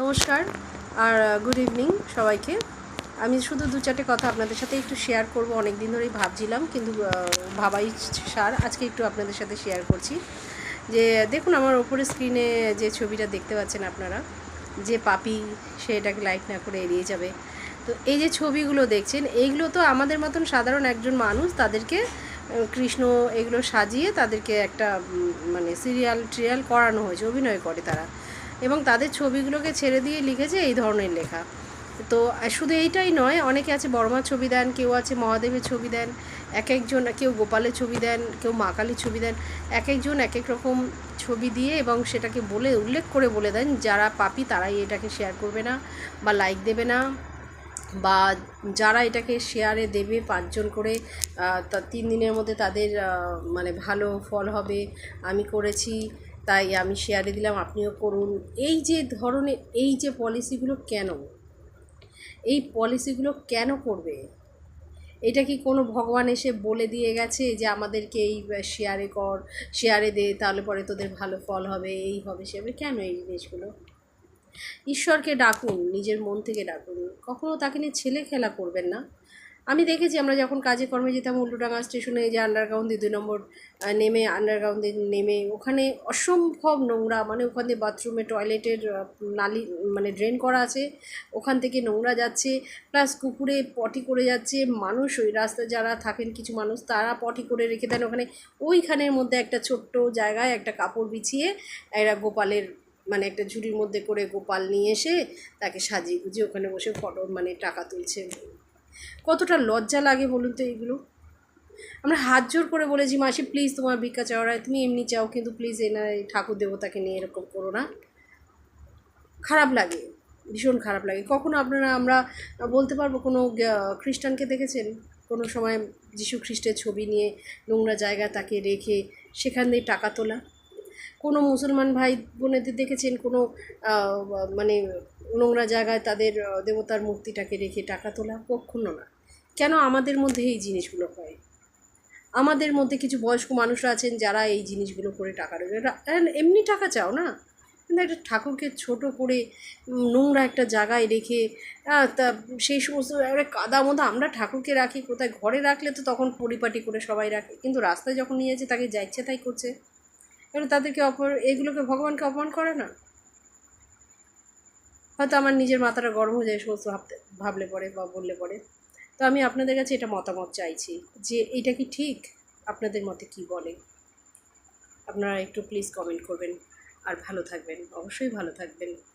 নমস্কার, আর good evening সবাইকে। আমি শুধু দু চারটে কথা আপনাদের সাথে একটু শেয়ার করব। অনেক দিন ধরেই ভাবছিলাম, কিন্তু ভাবাই সার, আজকে একটু আপনাদের সাথে শেয়ার করছি। যে, দেখুন, আমার ওপরে স্ক্রিনে যে ছবিটা দেখতে পাচ্ছেন আপনারা, যে পাপি, সে এটাকে লাইক না করে এড়িয়ে যাবে। তো এই যে ছবিগুলো দেখছেন, এইগুলো তো আমাদের মতন সাধারণ একজন মানুষ, তাদেরকে কৃষ্ণ এগুলো সাজিয়ে তাদেরকে একটা মানে সিরিয়াল ট্রিয়াল করানো হয়েছে, অভিনয় করে তারা। এবং তাদের ছবিগুলোকে ছেড়ে দিয়ে লিখেছে এই ধরনের লেখা। তো শুধু এইটাই নয়, অনেকে আছে বর্মার ছবি দেন, কেউ আছে মহাদেবের ছবি দেন, এক একজন, কেউ গোপালের ছবি দেন, কেউ মা কালীর ছবি দেন, এক একজন এক এক রকম ছবি দিয়ে এবং সেটাকে বলে, উল্লেখ করে বলে দেন, যারা পাপি তারাই এটাকে শেয়ার করবে না বা লাইক দেবে না বা যারা এটাকে শেয়ারে দেবে পাঁচজন করে তিন দিনের মধ্যে তাদের মানে ভালো ফল হবে, আমি করেছি তাই আমি শেয়ারে দিলাম, আপনিও করুন। এই যে ধরনের, এই যে পলিসিগুলো কেন? এই পলিসিগুলো কেন করবে? এটা কি কোনো ভগবান এসে বলে দিয়ে গেছে যে আমাদেরকে এই শেয়ারে কর শেয়ারে দে, তাহলে পরে তোদের ভালো ফল হবে, এই হবে, সে হবে? কেন এই জিনিসগুলো? ঈশ্বরকে ডাকুন, নিজের মন থেকে ডাকুন। কখনও তাকে নিয়ে ছেলে খেলা করবেন না। আমি দেখেছি আমরা যখন কাজে কর্মে যেতাম উল্টোডাঙ্গা স্টেশনে যে আন্ডারগ্রাউন্ড দুই নম্বর নেমে আন্ডারগ্রাউন্ডে নেমে, ওখানে অসম্ভব নোংরা মানে ওখান দিয়ে বাথরুমে টয়লেটের নালি মানে ড্রেন করা আছে, ওখান থেকে নোংরা যাচ্ছে প্লাস কুকুরে পটি করে যাচ্ছে, মানুষ ওই রাস্তায় যারা থাকেন কিছু মানুষ, তারা পটি করে রেখে দেন ওখানে। ওইখানের মধ্যে একটা ছোট্ট জায়গায় একটা কাপড় বিছিয়ে এরা গোপালের মানে একটা ঝুড়ির মধ্যে করে গোপাল নিয়ে এসে তাকে সাজিয়ে গুজিয়ে ওখানে বসে ফটো মানে টাকা তুলছে। কতটা লজ্জা লাগে বলুন তো এইগুলো? আমরা হাত জোর করে বলেছি, মাসি প্লিজ তোমার ভিক্ষা চাওয়ার তুমি এমনি চাও, কিন্তু প্লিজ এনা এই ঠাকুর দেবতাকে নিয়ে এরকম করো না। খারাপ লাগে, ভীষণ খারাপ লাগে। কখনো আপনারা, আমরা বলতে পারব, কোনো খ্রিস্টানকে দেখেছেন? কোনো সময় যিশু খ্রিস্টের ছবি নিয়ে নোংরা জায়গায় তাকে রেখে সেখান দিয়ে টাকা তোলা? কোনো মুসলমান ভাই বোনেদের দেখেছেন? কোনো মানে নোংরা জায়গায় তাদের দেবতার মূর্তিটাকে রেখে টাকা তোলা? কখনো না। কেন আমাদের মধ্যে এই জিনিসগুলো হয়? আমাদের মধ্যে কিছু বয়স্ক মানুষরা আছেন যারা এই জিনিসগুলো করে টাকা এরা এমনি টাকা চাও না? কিন্তু একটা ঠাকুরকে ছোট করে নোংরা একটা জায়গায় রেখে তা সেই সমস্ত একটা কাদা মধ্যে আমরা ঠাকুরকে রাখি, কোথায় ঘরে রাখলে তো তখন পরিপাটি করে সবাই রাখে। কিন্তু রাস্তায় যখন নিয়ে যাচ্ছে, তাকে যা ইচ্ছে তাই করছে। এবার তাদেরকে অপর, এগুলোকে ভগবানকে অপমান করে না? হয়তো আমার নিজের মাথাটা গরম হয়ে যায় সমস্ত ভাবতে, ভাবলে পরে বা বললে পরে। তো আমি আপনাদের কাছে এটা মতামত চাইছি যে এটা কি ঠিক? আপনাদের মতে কি বলে? আপনারা একটু প্লিজ কমেন্ট করবেন। আর ভালো থাকবেন, অবশ্যই ভালো থাকবেন।